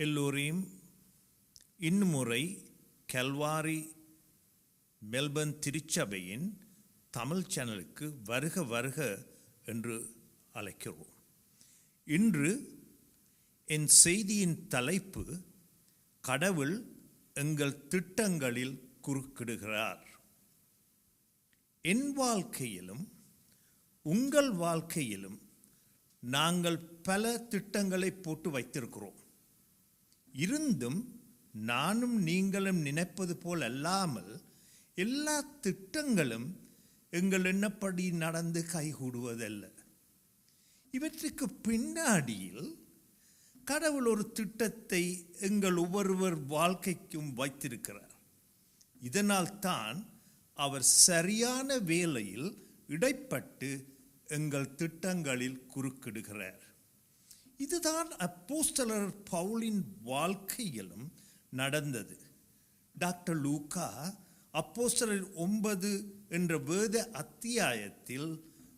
எல்லோரையும் இன்முறை கல்வாரி மெல்பர்ன் திருச்சபையின் தமிழ் சேனலுக்கு வருக வருக என்று அழைக்கிறோம். இன்று என் செய்தியின் தலைப்பு கடவுள் எங்கள் திட்டங்களில் குறுக்கிடுகிறார். என் வாழ்க்கையிலும் உங்கள் வாழ்க்கையிலும் நாங்கள் பல திட்டங்களை போட்டு வைத்திருக்கிறோம். இருந்தும் நானும் நீங்களும் நினைப்பது போல் அல்லாமல் எல்லா திட்டங்களும் எங்கள் எண்ணப்படி நடந்து கைகூடுவதல்ல. இவற்றுக்கு பின்னாடியில் கடவுள் ஒரு திட்டத்தை எங்கள் ஒவ்வொருவர் வாழ்க்கைக்கும் வைத்திருக்கிறார். இதனால் தான் அவர் சரியான வேலையில் இடைப்பட்டு எங்கள் திட்டங்களில் குறுக்கிடுகிறார். இதுதான் அப்போஸ்டலர் பவுலின் வாழ்க்கையிலும் நடந்தது. டாக்டர் லூக்கா அப்போஸ்டலர் ஒன்பது என்ற வேத அத்தியாயத்தில்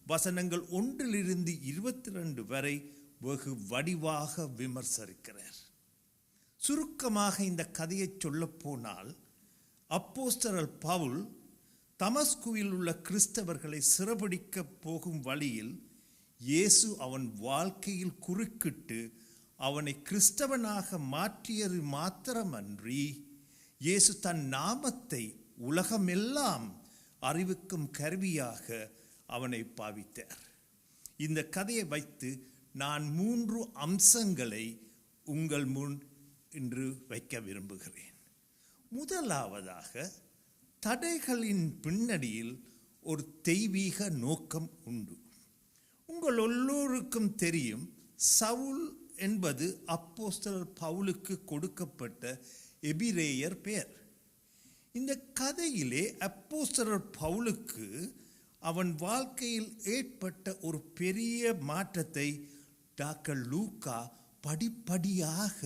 வசனங்கள் ஒன்றிலிருந்து இருபத்தி ரெண்டு வரை வெகு வடிவாக விமர்சரிக்கிறார் சுருக்கமாக இந்த கதையை சொல்லப்போனால் அப்போஸ்டரல் பவுல் தமஸ்குவில் உள்ள கிறிஸ்தவர்களை சிறப்பிடிக்க போகும் வழியில் இயேசு அவன் வாழ்க்கையில் குறுக்கிட்டு அவனை கிறிஸ்தவனாக மாற்றியது மாத்திரமன்றி இயேசு தன் நாமத்தை உலகமெல்லாம் அறிவிக்கும் கருவியாக அவனை பாவித்தார். இந்த கதையை வைத்து நான் மூன்று அம்சங்களை உங்கள் முன் இன்று வைக்க விரும்புகிறேன். முதலாவதாக தடைகளின் பின்னணியில் ஒரு தெய்வீக நோக்கம் உண்டு. உங்கள் எல்லோருக்கும் தெரியும் சவுல் என்பது அப்போஸ்தலர் பவுலுக்கு கொடுக்கப்பட்ட எபிரேயர் பெயர். இந்த கதையிலே அப்போஸ்தலர் பவுலுக்கு அவன் வாழ்க்கையில் ஏற்பட்ட ஒரு பெரிய மாற்றத்தை டாக்டர் லூக்கா படிப்படியாக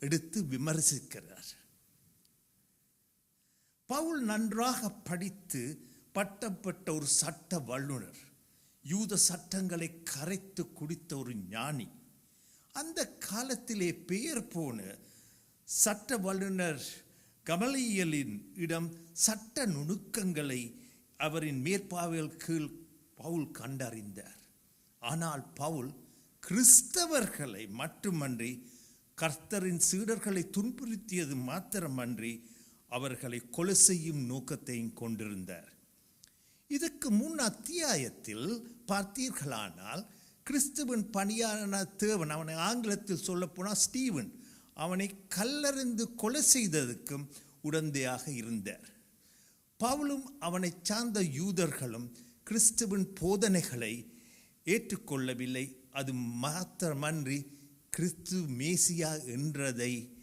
எடுத்து விமர்சிக்கிறார். பவுல் நன்றாக படித்து பட்டப்பட்ட ஒரு சட்ட வல்லுனர் யூத சட்டங்களை கரைத்து குடித்த ஒரு ஞானி. அந்த காலத்திலே பெயர் போன சட்ட வல்லுநர் கமலியலின் இடம் சட்ட நுணுக்கங்களை அவரின் மேற்பார்வையில் கீழ் பவுல் கண்டறிந்தார். ஆனால் பவுல் கிறிஸ்தவர்களை மட்டுமன்றி கர்த்தரின் சீடர்களை துன்புறுத்தியது மாத்திரமன்றி அவர்களை கொலை செய்யும் நோக்கத்தையும் கொண்டிருந்தார். இதுக்கு முன் அத்தியாயத்தில் பார்த்தீர்களானால் கிறிஸ்துவன் பணியான தேவன் அவனை ஆங்கிலத்தில் சொல்லப்போனால் ஸ்டீவன் அவனை கல்லறிந்து கொலை செய்ததுக்கும் உடந்தையாக இருந்தார். பவுலும் அவனை சார்ந்த யூதர்களும் கிறிஸ்துவின் போதனைகளை ஏற்றுக்கொள்ளவில்லை. அது மாத்திரமன்றி கிறிஸ்து மேசியா என்றதை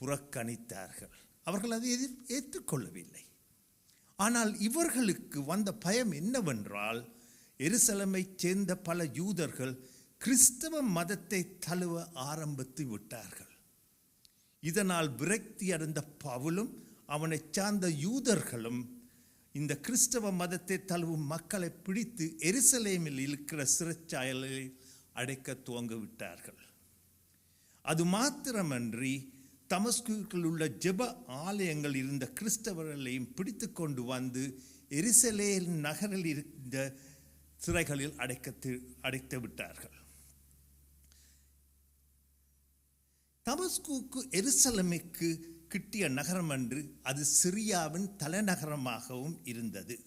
புறக்கணித்தார்கள். அவர்கள் அதை எதிர் ஏற்றுக்கொள்ளவில்லை. ஆனால் இவர்களுக்கு வந்த பயம் என்னவென்றால் எருசலமைச் சேர்ந்த பல யூதர்கள் கிறிஸ்தவ மதத்தை தழுவ ஆரம்பித்து விட்டார்கள். இதனால் விரக்தி அடைந்த பவுலும் அவனை சார்ந்த யூதர்களும் இந்த கிறிஸ்தவ மதத்தை தழுவும் மக்களை பிடித்து எருசலேமில் இருக்கிற சிறைச்சாயலில் அடைக்க துவங்கிவிட்டார்கள் அது மாத்திரமன்றி தமஸ்குவில் உள்ள ஜெப ஆலயங்கள் இருந்த கிறிஸ்தவர்களையும் பிடித்து கொண்டு வந்து எரிசலே நகரில் இருந்த சிறைகளில் அடைக்க அடைத்து விட்டார்கள். தமஸ்குக்கு எருசலமைக்கு கிட்டிய நகரம் அன்று அது சிரியாவின் தலைநகரமாகவும் இருந்தது.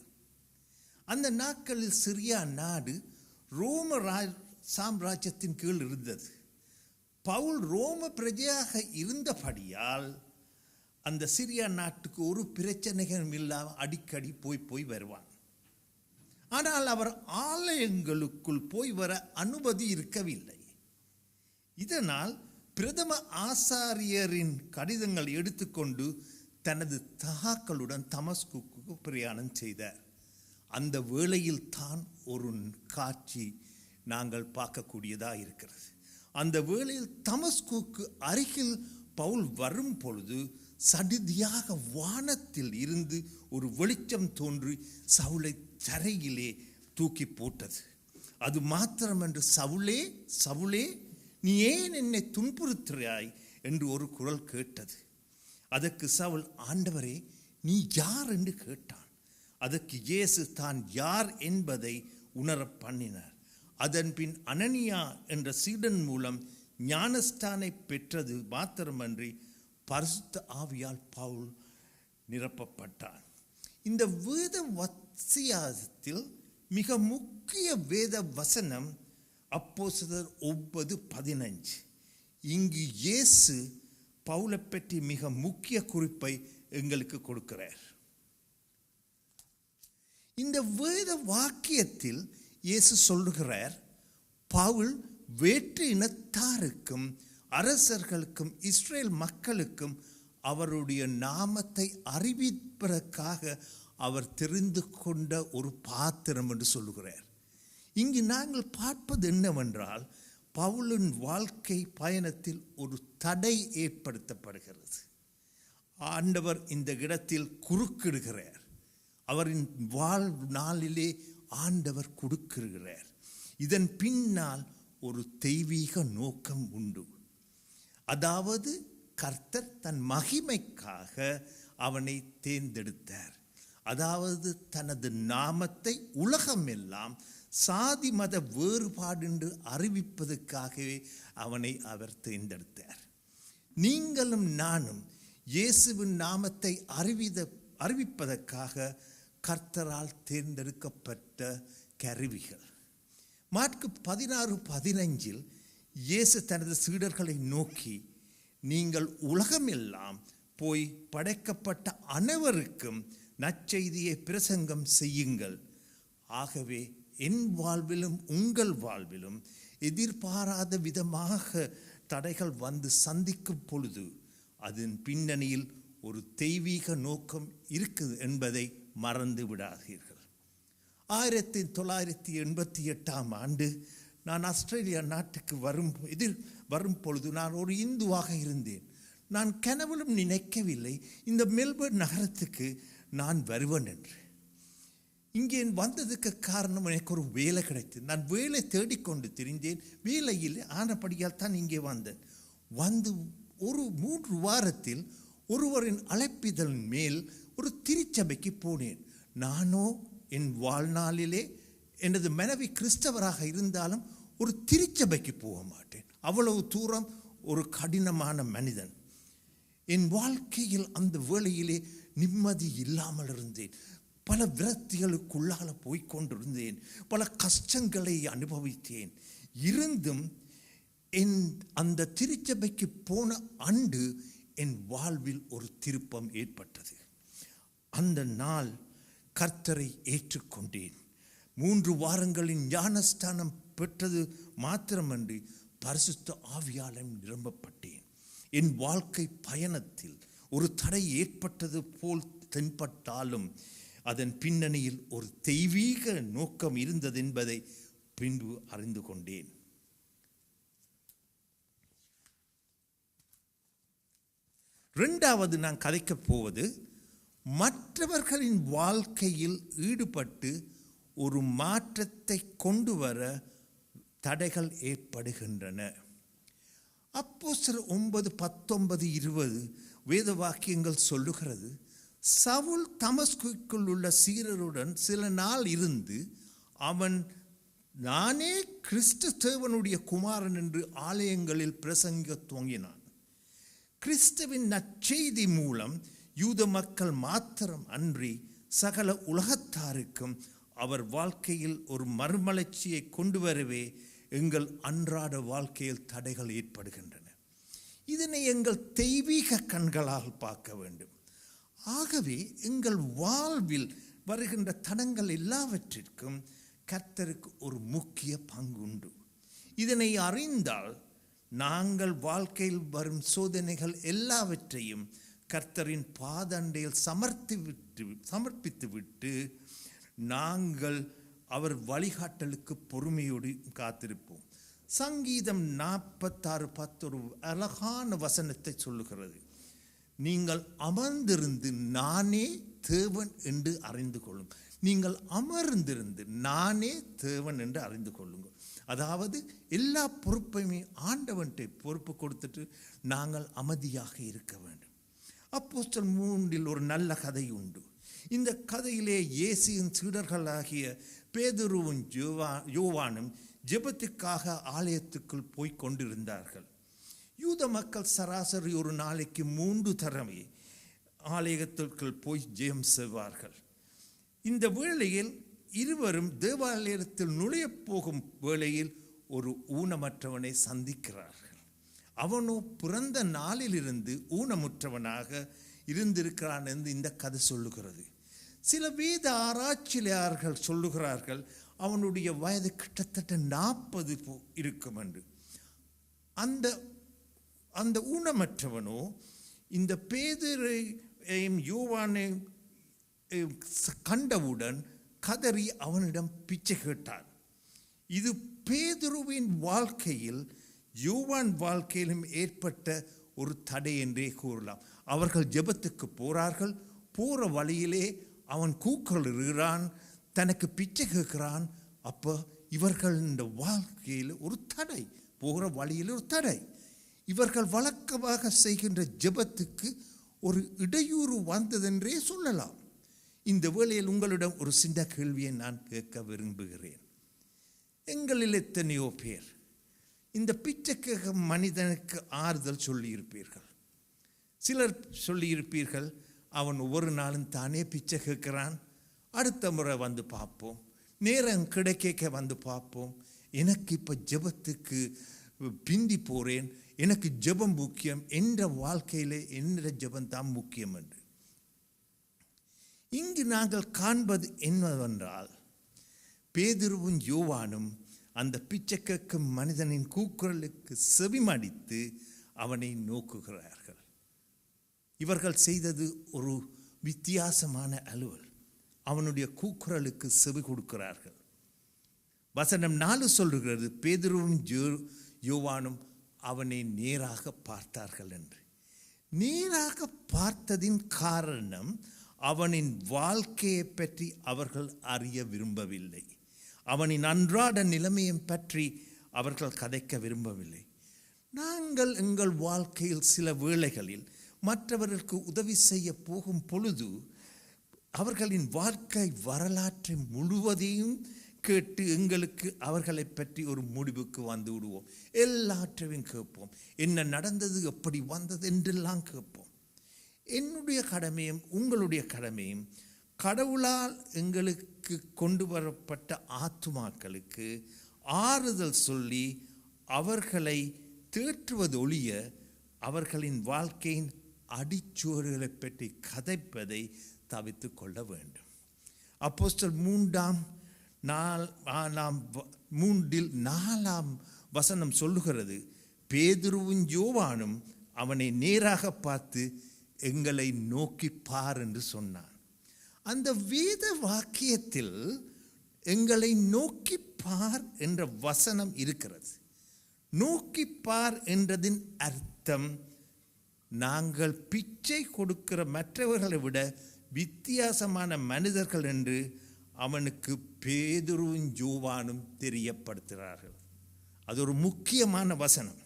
அந்த நாட்களில் சிரியா நாடு ரோம சாம்ராஜ்யத்தின் கீழ் இருந்தது. பவுல் ரோம பிரஜையாக இருந்தபடியால் அந்த சிரியா நாட்டுக்கு ஒரு பிரச்சனைகளும் இல்லாமல் அடிக்கடி போய் போய் வருவான். ஆனால் அவர் ஆலயங்களுக்குள் போய் வர அனுமதி இருக்கவில்லை. இதனால் பிரதம ஆசாரியரின் கடிதங்கள் எடுத்துக்கொண்டு தனது தகாக்களுடன் தமஸ்குக்கு பிரயாணம் செய்தார். அந்த வேளையில் தான் ஒரு காட்சி நாங்கள் பார்க்கக்கூடியதாக இருக்கிறது. அந்த வேளையில் தமஸ்கூக்கு அருகில் பவுல் வரும் பொழுது சடிதியாக வானத்தில் இருந்து ஒரு வெளிச்சம் தோன்றி சவுளை தரையிலே தூக்கி போட்டது. அது மாத்திரமன்று சவுளே சவுளே நீ ஏன் என்னை துன்புறுத்துகிறாய்? என்று ஒரு குரல் கேட்டது. அதற்கு சவுல் ஆண்டவரே நீ யார்? என்று கேட்டான். அதற்கு இயேசு தான் யார் என்பதை உணர பண்ணினார். அதன் பின் அனனியா என்ற சீடன் மூலம் ஞானஸ்தானை பெற்றது மாத்திரமன்றி பரிசுத்த ஆவியால் பவுல் நிரப்பப்பட்டான் இந்த வேத வசியாசத்தில் மிக முக்கிய வேத வசனம் அப்போஸ்தலர் ஒன்பது பதினஞ்சு. இங்கு இயேசு பவுலை பற்றி மிக முக்கிய குறிப்பை எங்களுக்கு கொடுக்கிறார். இந்த வேத வாக்கியத்தில் இயேசு சொல்லுகிறார் பவுல் வேற்று இனத்தாருக்கும் அரசர்களுக்கும் இஸ்ரேல் மக்களுக்கும் அவருடைய நாமத்தை அறிவிப்பதற்காக அவர் தெரிந்து கொண்ட ஒரு பாத்திரம் என்று சொல்லுகிறார். இங்கு நாங்கள் பார்ப்பது என்னவென்றால் பவுலின் வாழ்க்கை பயணத்தில் ஒரு தடை ஏற்படுத்தப்படுகிறது. ஆண்டவர் இந்த இடத்தில் குறுக்கிடுகிறார். அவரின் வாழ் நாளிலே ஆண்டவர் கொடுக்கிறார் இதன் பின்னால் ஒரு தெய்வீக நோக்கம் உண்டு. அதாவது கர்த்தர் தன் மகிமைக்காக அவனை தேர்ந்தெடுத்தார். அதாவது தனது நாமத்தை உலகமெல்லாம் சாதி மத வேறுபாடு என்று அறிவிப்பதற்காகவே அவனை அவர் தேர்ந்தெடுத்தார். நீங்களும் நானும் இயேசுவின் நாமத்தை அறிவித அறிவிப்பதற்காக கர்த்தரால் தேர்ந்தெடுக்கப்பட்ட கருவிகள். மார்க்கு பதினாறு பதினைஞ்சில் இயேசு தனது சீடர்களை நோக்கி நீங்கள் உலகமெல்லாம் போய் படைக்கப்பட்ட அனைவருக்கும் நற்செய்தியை பிரசங்கம் செய்யுங்கள். ஆகவே என் வாழ்விலும் உங்கள் வாழ்விலும் எதிர்பாராத விதமாக தடைகள் வந்து சந்திக்கும் பொழுது அதன் பின்னணியில் ஒரு தெய்வீக நோக்கம் இருக்குது என்பதை மறந்து விடாதீர்கள். ஆயிரத்தி தொள்ளாயிரத்தி எண்பத்தி எட்டாம் ஆண்டு நான் ஆஸ்திரேலியா நாட்டுக்கு வரும் எதிர் வரும் பொழுது நான் ஒரு இந்துவாக இருந்தேன். நான் கனவிலும் நினைக்கவில்லை. இந்த மெல்பர்ன் நகரத்துக்கு நான் வருவேன் என்று. இங்கே வந்ததுக்கு காரணம் எனக்கு ஒரு வேலை கிடைத்தது. நான் வேலை தேடிக்கொண்டு திரிந்தேன். வேலையில் ஆனபடியால் தான் இங்கே வந்தேன். வந்து ஒரு மூன்று வாரத்தில் ஒருவரின் அழைப்பிதழ் மேல் ஒரு திருச்சபைக்கு போனேன். நானோ என் வாழ்நாளிலே எனது மனைவி கிறிஸ்தவராக இருந்தாலும் ஒரு திருச்சபைக்கு போக மாட்டேன். அவ்வளவு தூரம் ஒரு கடினமான மனிதன். என் வாழ்க்கையில் அந்த வேளையிலே நிம்மதி இல்லாமல் இருந்தேன். பல விரக்திகளுக்குள்ளால போய்கொண்டிருந்தேன் பல கஷ்டங்களை அனுபவித்தேன். இருந்தும் என் அந்த திருச்சபைக்கு போன ஆண்டு என் வாழ்வில் ஒரு திருப்பம் ஏற்பட்டது. அந்த நாள் கர்த்தரை ஏற்றுக்கொண்டேன். மூன்று வாரங்களின் ஞானஸ்தானம் பெற்றது மாத்திரமன்றி பரிசுத்த ஆவியாலம் நிரம்பப்பட்டேன். என் வாழ்க்கை பயணத்தில் ஒரு தடை ஏற்பட்டது போல் தென்பட்டாலும் அதன் பின்னணியில் ஒரு தெய்வீக நோக்கம் இருந்தது என்பதை பின்பு அறிந்து கொண்டேன். ரெண்டாவது நான் கதைக்கப் போவது மற்றவர்களின் வாழ்க்கையில் ஈடுபட்டு ஒரு மாற்றத்தை கொண்டு வர தடைகள் ஏற்படுகின்றன. அப்போ சில ஒன்பது பத்தொன்பது இருபது வேத வாக்கியங்கள் சொல்லுகிறது சவுல் தமஸ்குக்குள் உள்ள சீரருடன் சில நாள் இருந்து அவன் நானே கிறிஸ்து தேவனுடைய குமாரன் என்று ஆலயங்களில் பிரசங்க துவங்கினான். கிறிஸ்துவின் நற்செய்தி மூலம் யூத மக்கள் மாத்திரம் அன்றி சகல உலகத்தாருக்கும் அவர் வாழ்க்கையில் ஒரு மறுமலர்ச்சியை கொண்டு வரவே எங்கள் அன்றாட வாழ்க்கையில் தடைகள் ஏற்படுகின்றன. இதனை எங்கள் தெய்வீக கண்களால் பார்க்க வேண்டும். ஆகவே எங்கள் வாழ்வில் வருகின்ற தடங்கள் எல்லாவற்றிற்கும் கர்த்தருக்கு ஒரு முக்கிய பங்குண்டு. இதனை அறிந்தால் நாங்கள் வாழ்க்கையில் வரும் சோதனைகள் எல்லாவற்றையும் கர்த்தரின் பாதண்டையில் சமர்த்தி விட்டு சமர்ப்பித்து விட்டு நாங்கள் அவர் வழிகாட்டலுக்கு பொறுமையோடு காத்திருப்போம். சங்கீதம் நாற்பத்தாறு பத்தொரு அழகான வசனத்தை சொல்லுகிறது. நீங்கள் அமர்ந்திருந்து நானே தேவன் என்று அறிந்து கொள்ளுங்கள் நீங்கள் அமர்ந்திருந்து நானே தேவன் என்று அறிந்து கொள்ளுங்கள். அதாவது எல்லா பொறுப்பையுமே ஆண்டவன்ட்டை பொறுப்பு கொடுத்துட்டு நாங்கள் அமைதியாக இருக்க வேண்டும். அப்போஸ்டல் மூன்றில் ஒரு நல்ல கதை உண்டு. இந்த கதையிலே இயேசியின் சீடர்களாகிய பேதுருவும் யோவா யோவானும் ஜெபத்துக்காக ஆலயத்துக்குள் போய்க் கொண்டிருந்தார்கள். யூத மக்கள் சராசரி ஒரு நாளைக்கு மூன்று தரமே ஆலயத்திற்குள் போய் ஜெயம் செய்வார்கள். இந்த வேளையில் இருவரும் தேவாலயத்தில் நுழையப் போகும் வேளையில் ஒரு ஊனமற்றவனை சந்திக்கிறார்கள். அவனோ பிறந்த நாளிலிருந்து ஊனமுற்றவனாக இருந்திருக்கிறான் என்று இந்த கதை சொல்லுகிறது. சில வீத ஆராய்ச்சியாளர்கள் சொல்லுகிறார்கள் அவனுடைய வயது கிட்டத்தட்ட நாற்பது இருக்கும் என்று. அந்த அந்த ஊனமற்றவனோ இந்த பேதரையும் யோவானையும் கண்டவுடன் கதறி அவனிடம் பிச்சை கேட்டான். இது பேதுருவின் வாழ்க்கையில் யோவான் வாழ்க்கையிலும் ஏற்பட்ட ஒரு தடை என்றே கூறலாம். அவர்கள் ஜெபத்துக்கு போறார்கள். போகிற வழியிலே அவன் கூக்குரலிடுகிறான் தனக்கு பிச்சை கேட்கிறான். அப்போ இவர்கள் இந்த வாழ்க்கையில் ஒரு தடை போகிற வழியில் ஒரு தடை. இவர்கள் வழக்கமாக செய்கின்ற ஜெபத்துக்கு ஒரு இடையூறு வந்ததென்றே சொல்லலாம். இந்த வேளையில் உங்களிடம் ஒரு சின்ன கேள்வியை நான் கேட்க விரும்புகிறேன். எங்களில் எத்தனையோ பேர் இந்த பிச்சைக்கு மனிதனுக்கு ஆறுதல் சொல்லியிருப்பீர்கள். சிலர் சொல்லியிருப்பீர்கள் அவன் ஒவ்வொரு நாளும் தானே பிச்சை கேட்கிறான். அடுத்த முறை வந்து பார்ப்போம். நேரம் கிடைக்க வந்து பார்ப்போம். எனக்கு இப்போ ஜெபத்துக்கு பிந்தி போகிறேன் எனக்கு ஜெபம் முக்கியம். என்ற வாழ்க்கையிலே என்ற ஜெபம் தான் முக்கியம் என்று. இங்கு நாங்கள் காண்பது என்னவென்றால் பேதுருவும் யோவானும் அந்த பிச்சை கேட்கும் மனிதனின் கூக்குரலுக்கு செவிமடித்து அவனை நோக்குகிறார்கள். இவர்கள் செய்தது ஒரு வித்தியாசமான அலுவல். அவனுடைய கூக்குரலுக்கு செவி கொடுக்கிறார்கள். வசனம் நாலு சொல்லுகிறது பேதுருவும் ஜோ யோவானும் அவனை நேராக பார்த்தார்கள் என்று. நேராக பார்த்ததின் காரணம் அவனின் வாழ்க்கையை பற்றி அவர்கள் அறிய விரும்பவில்லை. அவனின் அன்றாட நிலைமையும் பற்றி அவர்கள் கதைக்க விரும்பவில்லை. நாங்கள் எங்கள் வாழ்க்கையில் சில வேளைகளில் மற்றவர்களுக்கு உதவி செய்ய போகும் பொழுது அவர்களின் வாழ்க்கை வரலாற்றை முழுவதையும் கேட்டு எங்களுக்கு அவர்களை பற்றி ஒரு முடிவுக்கு வந்து விடுவோம். எல்லாற்றையும் கேட்போம். என்ன நடந்தது எப்படி வந்தது என்றெல்லாம் கேட்போம். என்னுடைய கடமையும் உங்களுடைய கடமையும் கடவுளால் எங்களுக்கு கொண்டு வரப்பட்ட ஆத்துமாக்களுக்கு ஆறுதல் சொல்லி அவர்களை தேற்றுவது ஒழிய அவர்களின் வாழ்க்கையின் அடிச்சுவர்களை பற்றி கதைப்பதை தவித்து கொள்ள வேண்டும். அப்போஸ்டல் மூன்றாம் நாள் நாலாம் மூன்றில் நாலாம் வசனம் சொல்லுகிறது. பேதுருவும் யோவானும் அவனை நேராக பார்த்து எங்களை நோக்கி பார் என்று சொன்னான் அந்த வேத வாக்கியத்தில் எங்களை நோக்கி பார் என்ற வசனம் இருக்கிறது. நோக்கி பார் என்றதின் அர்த்தம் நாங்கள் பிச்சை கொடுக்கிற மற்றவர்களை விட வித்தியாசமான மனிதர்கள் என்று அவனுக்கு பேதுருவும் ஜோவானும் தெரியப்படுத்துகிறார்கள். அது ஒரு முக்கியமான வசனம்.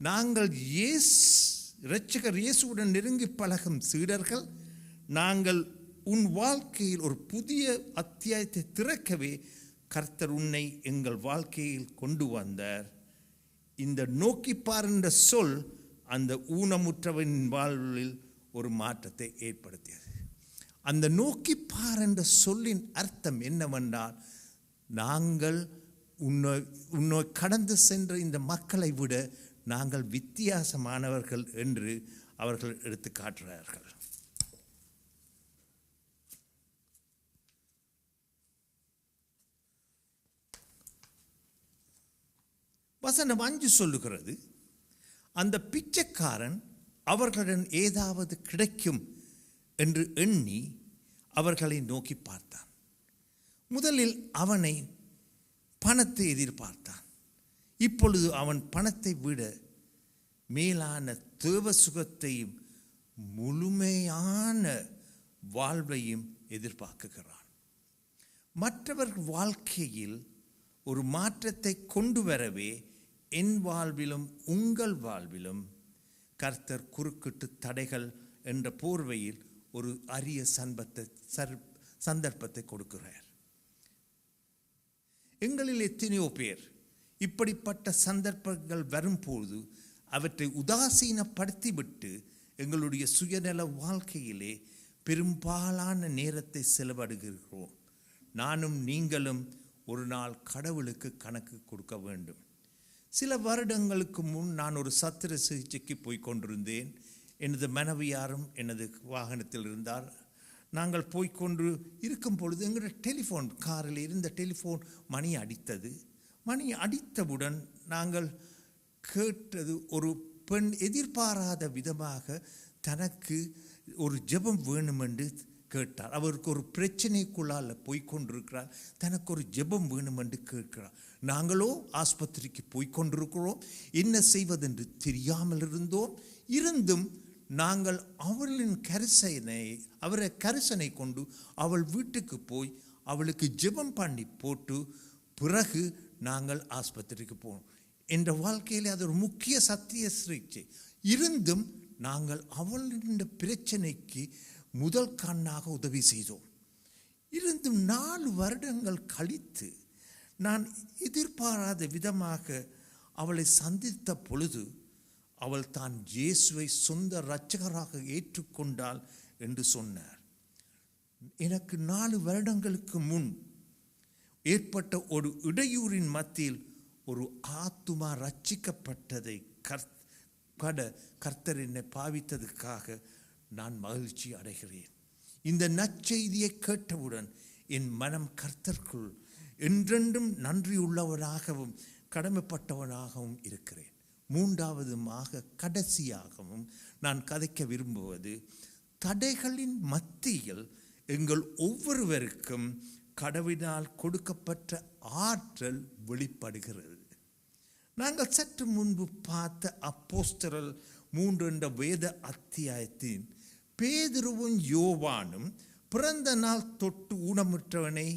நாங்கள் இயேஸ் இரட்சகர் இயேசுவுடன் நெருங்கி பழகும் சீடர்கள் நாங்கள் உன் வாழ்க்கையில் ஒரு புதிய அத்தியாயத்தை திறக்கவே கர்த்தர் உன்னை எங்கள் வாழ்க்கையில் கொண்டு வந்தார். இந்த நோக்கிப்பார் என்ற சொல் அந்த ஊனமுற்றவன் வாழ்வில் ஒரு மாற்றத்தை ஏற்படுத்தியது. அந்த நோக்கிப்பார் என்ற சொல்லின் அர்த்தம் என்னவென்றால் நாங்கள் உன்னை உன்னை கடந்து சென்ற இந்த மக்களை விட நாங்கள் வித்தியாசமானவர்கள் என்று அவர்கள் எடுத்து காட்டுகிறார்கள். வசனம் அஞ்சு சொல்லுகிறது. அந்த பிச்சைக்காரன் அவர்களிடம் ஏதாவது கிடைக்கும் என்று எண்ணி அவர்களை நோக்கி பார்த்தான். முதலில் அவனை பணத்தை எதிர்பார்த்தான். இப்பொழுது அவன் பணத்தை விட மேலான தேவ சுகத்தையும் முழுமையான வாழ்வையும் எதிர்பார்க்குகிறான் மற்றவர் வாழ்க்கையில் ஒரு மாற்றத்தை கொண்டு வரவே என் வாழ்விலும் உங்கள் வாழ்விலும் கர்த்தர் குறுக்கிட்டு தடைகள் என்ற போர்வையில் ஒரு அரிய சன்பத்தை சர் சந்தர்ப்பத்தை கொடுக்கிறார். எங்களில் எத்தனையோ பேர் இப்படிப்பட்ட சந்தர்ப்பங்கள் வரும்போது அவற்றை உதாசீனப்படுத்திவிட்டு எங்களுடைய சுயநல வாழ்க்கையிலே பெரும்பாலான நேரத்தை செலவிடுகிறோம். நானும் நீங்களும் ஒரு நாள் கடவுளுக்கு கணக்கு கொடுக்க வேண்டும். சில வருடங்களுக்கு முன் நான் ஒரு சத்திர சிகிச்சைக்கு போய் கொண்டிருந்தேன். எனது மனைவியாரும் எனது வாகனத்தில் இருந்தார். நாங்கள் போய்க்கொண்டு இருக்கும் பொழுது எங்களோட டெலிஃபோன் காரில் இருந்த டெலிஃபோன் மணி அடித்தது. மணி அடித்தவுடன் நாங்கள் கேட்டது ஒரு பெண் எதிர்பாராத விதமாக தனக்கு ஒரு ஜெபம் வேணுமென்று கேட்டார். அவருக்கு ஒரு பிரச்சனைக்குள்ளால் போய்கொண்டிருக்கிறார் தனக்கு ஒரு ஜெபம் வேணுமென்று கேட்கிறார். நாங்களோ ஆஸ்பத்திரிக்கு போய்க்கொண்டிருக்கிறோம். என்ன செய்வதென்று தெரியாமல் இருந்தோம் இருந்தும் நாங்கள் அவளின் கரிசனை அவரை கரிசனை கொண்டு அவள் வீட்டுக்கு போய் அவளுக்கு ஜெபம் பண்ணி போட்டு பிறகு நாங்கள் ஆஸ்பத்திரிக்கு போனோம். என்ற வாழ்க்கையில் அது ஒரு முக்கிய சத்திய சிகிச்சை. இருந்தும் நாங்கள் அவளின் பிரச்சனைக்கு முதல் கண்ணாக உதவி செய்தோம். இருந்தும் நாலு வருடங்கள் கழித்து நான் எதிர்பாராத விதமாக அவளை சந்தித்த பொழுது அவள் தான் இயேசுவை சொந்த இரட்சகராக ஏற்றுக்கொண்டாள் என்று சொன்னார். எனக்கு நாலு வருடங்களுக்கு முன் ஏற்பட்ட ஒரு இடையூறின் மத்தியில் ஒரு ஆத்துமா ரட்சிக்கப்பட்டதை கர் கட கர்த்தர் என்னை பாவித்ததுக்காக நான் மகிழ்ச்சி அடைகிறேன். இந்த நற்செய்தியை கேட்டவுடன் என் மனம் கர்த்தர்க்குள் என்றென்றும் நன்றியுள்ளவனாகவும் கடமைப்பட்டவனாகவும் இருக்கிறேன். மூன்றாவதுமாக கடைசியாகவும் நான் கதைக்க விரும்புவது தடைகளின் மத்தியில் எங்கள் ஒவ்வொருவருக்கும் கடவினால் கொடுக்கப்பட்ட ஆற்றல் வெளிப்படுகிறது. நாங்கள் சற்று முன்பு பார்த்த அப்போஸ்டரல் மூன்று என்ற வேத அத்தியாயத்தின் பேதுருவும் யோவானும் பிறந்த நாள் தொட்டு ஊனமுற்றவனை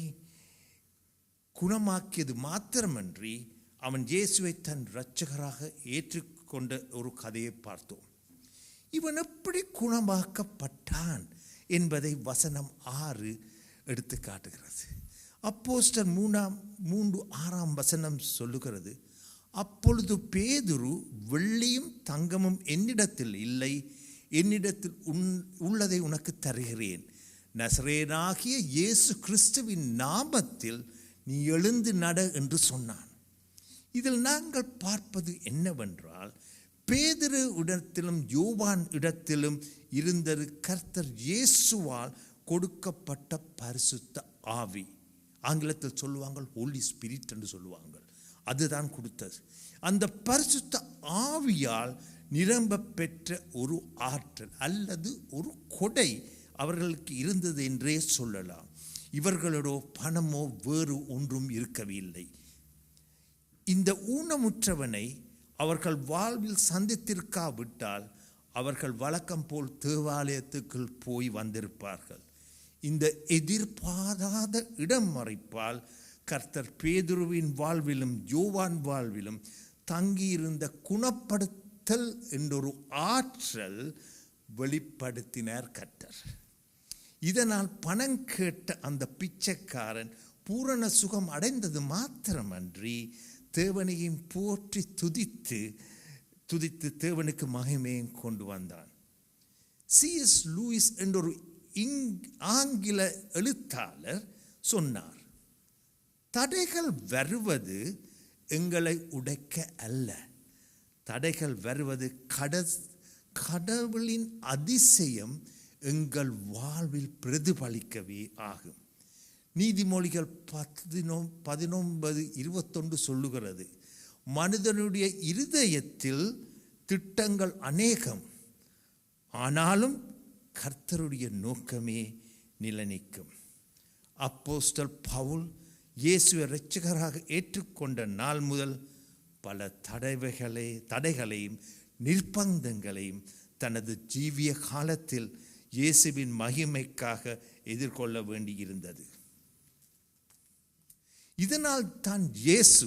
குணமாக்கியது மாத்திரமன்றி அவன் இயேசுவை தன் இரட்சகராக ஏற்றுக்கொண்ட ஒரு கதையை பார்த்தோம். இவன் எப்படி குணமாக்கப்பட்டான் என்பதை வசனம் ஆறு எடுத்து காட்டுகிறது. அப்போஸ்டர் மூணாம் மூன்று ஆறாம் வசனம் சொல்லுகிறது அப்பொழுது பேதுரு வெள்ளியும் தங்கமும் என்னிடத்தில் இல்லை என்னிடத்தில் உன் உள்ளதை உனக்கு தருகிறேன். நசரேனாகிய இயேசு கிறிஸ்துவின் நாமத்தில் நீ எழுந்து நட என்று சொன்னான். இதில் நாங்கள் பார்ப்பது என்னவென்றால் பேதிரு இடத்திலும் யோவான் இடத்திலும் இருந்தது கர்த்தர் இயேசுவால் கொடுக்கப்பட்ட பரிசுத்த ஆவி. ஆங்கிலத்தில் சொல்லுவாங்க ஹோலி ஸ்பிரிட் என்று சொல்லுவாங்க அதுதான் கொடுத்தது. அந்த பரிசுத்த ஆவியால் நிரம்ப பெற்ற ஒரு ஆற்றல் அல்லது ஒரு கொடை அவர்களுக்கு இருந்தது என்றே சொல்லலாம். இவர்களோடோ பணமோ வேறு ஒன்றும் இருக்கவில்லை. இந்த ஊனமுற்றவனை அவர்கள் வாழ்வில் சந்தித்திருக்காவிட்டால் அவர்கள் வழக்கம் போல் தேவாலயத்துக்குள் போய் வந்திருப்பார்கள். இந்த எதிர்பாராத இடம் மறைப்பால் கர்த்தர் பேதுருவின் வாழ்விலும் யோவான் வாழ்விலும் தங்கியிருந்த குணப்படுத்தல் என்றொரு ஆற்றல் வெளிப்படுத்தினார் கர்த்தர். இதனால் பணம் கேட்ட அந்த பிச்சைக்காரன் பூரண சுகம் அடைந்தது மாத்திரமன்றி தேவனையும் போற்றி துதித்து துதித்து தேவனுக்கு மகிமையும் கொண்டு வந்தான். சிஎஸ் லூயிஸ் என்றொரு இங் ஆங்கில எழுத்தாளர் சொன்னார் தடைகள் வருவது எங்களை உடைக்க அல்ல. தடைகள் வருவது கட கடவுளின் அதிசயம் எங்கள் வாழ்வில் பிரதிபலிக்கவே ஆகும். நீதிமொழிகள் பதினொ பதினொன்பது இருபத்தொன்று சொல்லுகிறது மனிதனுடைய இருதயத்தில் திட்டங்கள் அநேகம் ஆனாலும் கர்த்தருடைய நோக்கமே நிலநிற்கும். அப்போஸ்டல் பவுல் இயேசுவை இரட்சகராக ஏற்றுக்கொண்ட நாள் முதல் பல தடைவைகளை தடைகளையும் நிர்பந்தங்களையும் தனது ஜீவிய காலத்தில் இயேசுவின் மகிமைக்காக எதிர்கொள்ள வேண்டியிருந்தது. இதனால் தான் இயேசு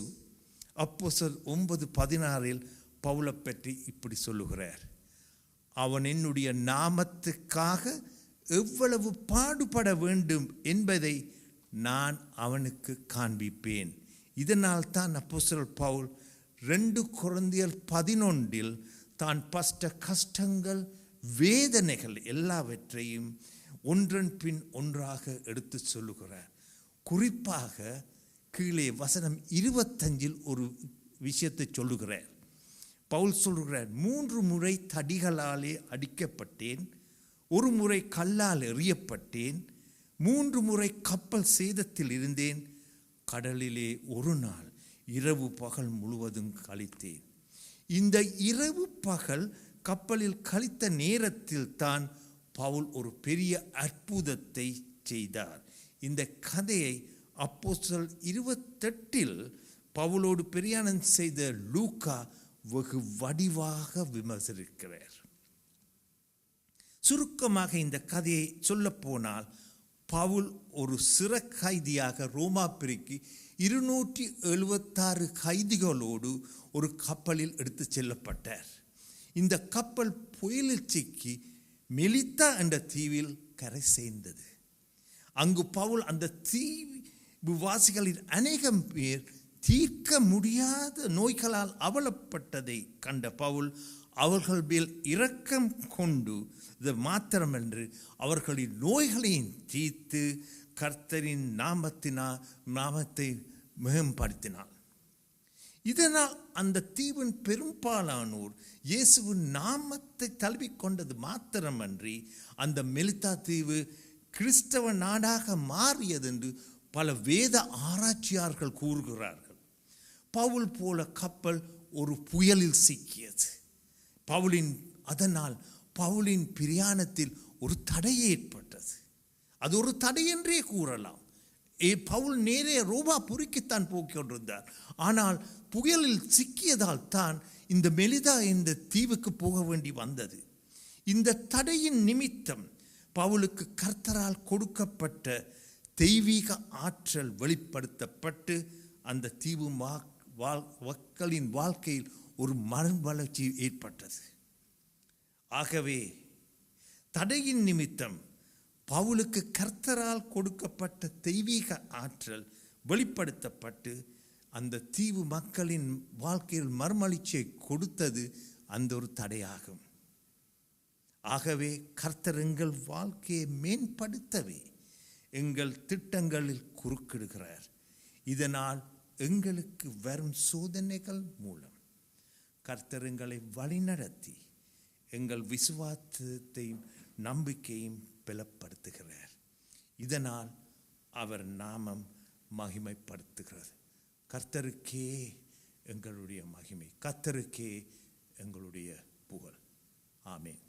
அப்போஸ்தலர் ஒன்பது பதினாறில் பவுலை பற்றி இப்படி சொல்லுகிறார். அவன் என்னுடைய நாமத்துக்காக எவ்வளவு பாடுபட வேண்டும் என்பதை நான் அவனுக்கு காண்பிப்பேன். இதனால் தான் அப்போசல் பவுல் ரெண்டு குழந்தையர் பதினொன்றில் தான் பஸ்ட கஷ்டங்கள் வேதனைகள் எல்லாவற்றையும் ஒன்றன் பின் ஒன்றாக எடுத்து சொல்லுகிறார் குறிப்பாக கீழே வசனம் இருபத்தஞ்சில் ஒரு விஷயத்தை சொல்லுகிறார். பவுல் சொல்கிறார் மூன்று முறை தடிகளாலே அடிக்கப்பட்டேன் ஒரு முறை கல்லால் எறியப்பட்டேன் மூன்று முறை கப்பல் சேதத்தில் இருந்தேன் கடலிலே ஒரு நாள் இரவு பகல் முழுவதும் கழித்தேன். இந்த இரவு பகல் கப்பலில் கழித்த நேரத்தில் தான் பவுல் ஒரு பெரிய அற்புதத்தை செய்தார். இந்த கதையை அப்போஸ்தல் இருபத்தெட்டில் பவுலோடு பெரியானன் செய்த லூக்கா வெகு வடிவாக விமர்சிக்கிறார். சுருக்கமாக இந்த கதையை சொல்லப்போனால் பவுல் ஒரு சிற கைதியாக ரோமா பிரிக்கு இருநூற்றி எழுபத்தாறு கைதிகளோடு ஒரு கப்பலில் எடுத்து செல்லப்பட்டார். இந்த கப்பல் புயலில் சிக்கி மெலித்தா என்ற தீவில் கரை சேர்ந்தது. அங்கு பவுல் அந்த தீ வாசிகளின் அநேகம் பேர் தீர்க்க முடியாத நோய்களால் அவலப்பட்டதை கண்ட பவுல் அவர்கள் மேல் இரக்கம் கொண்டு இது மாத்திரமன்று அவர்களின் நோய்களையும் தீர்த்து கர்த்தரின் நாமத்தினால் நாமத்தை மேம்படுத்தினான். இதனால் அந்த தீவின் பெரும்பாலானோர் இயேசுவின் நாமத்தை தழுவிக்கொண்டது மாத்திரமன்றி அந்த மெலித்தா தீவு கிறிஸ்தவ நாடாக மாறியது என்று பல வேத ஆராய்ச்சியாளர்கள் கூறுகிறார்கள். பவுல் போல கப்பல் ஒரு புயலில் சிக்கியது. பவுலின் அதனால் பவுலின் பிரயாணத்தில் ஒரு தடை ஏற்பட்டது. அது ஒரு தடை என்றே கூறலாம். ஏ பவுல் நேரே ரூபா புரிக்குத்தான் போக்கிக் கொண்டிருந்தார் ஆனால் புயலில் சிக்கியதால் தான் இந்த மெலிதா இந்த தீவுக்கு போக வேண்டி வந்தது. இந்த தடையின் நிமித்தம் பவுலுக்கு கர்த்தரால் கொடுக்கப்பட்ட தெய்வீக ஆற்றல் வெளிப்படுத்தப்பட்டு அந்த தீவு வாழ் மக்களின் வாழ்க்கையில் ஒரு மரண் வளர்ச்சி ஏற்பட்டது. ஆகவே தடையின் நிமித்தம் பவுலுக்கு கர்த்தரால் கொடுக்கப்பட்ட தெய்வீக ஆற்றல் வெளிப்படுத்தப்பட்டு அந்த தீவு மக்களின் வாழ்க்கையில் மர்மளிச்சை கொடுத்தது அந்த ஒரு தடையாகும். ஆகவே கர்த்தர் எங்கள் வாழ்க்கையை மேம்படுத்தவே எங்கள் திட்டங்களில் குறுக்கிடுகிறார். இதனால் எங்களுக்கு வரும் சோதனைகள் மூலம் கர்த்தர் எங்களை வழிநடத்தி எங்கள் விசுவாசத்தையும் நம்பிக்கையும் பலப்படுத்துகிறார். இதனால் அவர் நாமம் மகிமைப்படுத்துகிறது. கர்த்தருக்கே எங்களுடைய மகிமை. கர்த்தருக்கே எங்களுடைய புகழ். ஆமேன்.